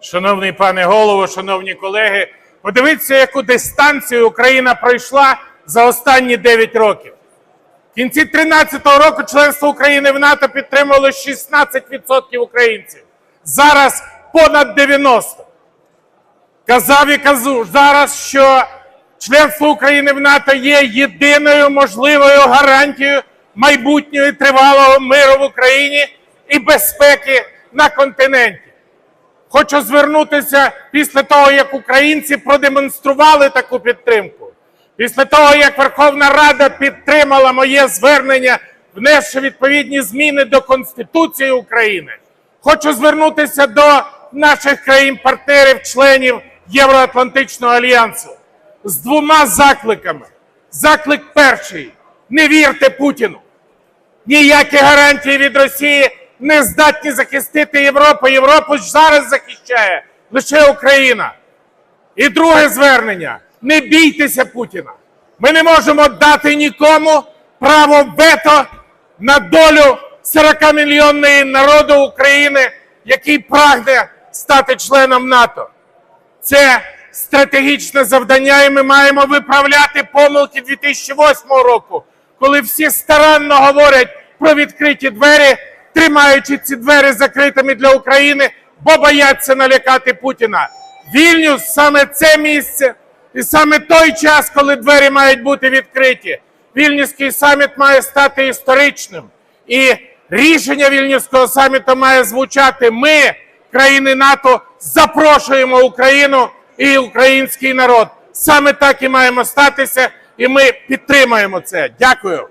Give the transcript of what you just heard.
Шановний пане голово, шановні колеги, подивіться, яку дистанцію Україна пройшла за останні 9 років. В кінці 2013 року членство України в НАТО підтримувало 16% українців. Зараз понад 90%. Казав і кажу зараз, що членство України в НАТО є єдиною можливою гарантією майбутнього і тривалого миру в Україні і безпеки на континенті. Хочу звернутися після того, як українці продемонстрували таку підтримку, після того, як Верховна Рада підтримала моє звернення, внесши відповідні зміни до Конституції України. Хочу звернутися до наших країн-партнерів, членів Євроатлантичного альянсу з двома закликами. Заклик перший: не вірте Путіну. Ніякі гарантії від Росії не здатні захистити Європу. Європу зараз захищає лише Україна. І друге звернення: не бійтеся Путіна. Ми не можемо дати нікому право вето на долю 40-мільйонної народу України, який прагне стати членом НАТО. Це стратегічне завдання, і ми маємо виправляти помилки 2008 року, коли всі старанно говорять про відкриті двері, тримаючи ці двері закритими для України, бо бояться налякати Путіна. Вільнюс саме це місце і саме той час, коли двері мають бути відкриті. Вільнюський саміт має стати історичним. І рішення Вільнюського саміту має звучати: ми, країни НАТО, запрошуємо Україну і український народ. Саме так і маємо статися, і ми підтримаємо це. Дякую.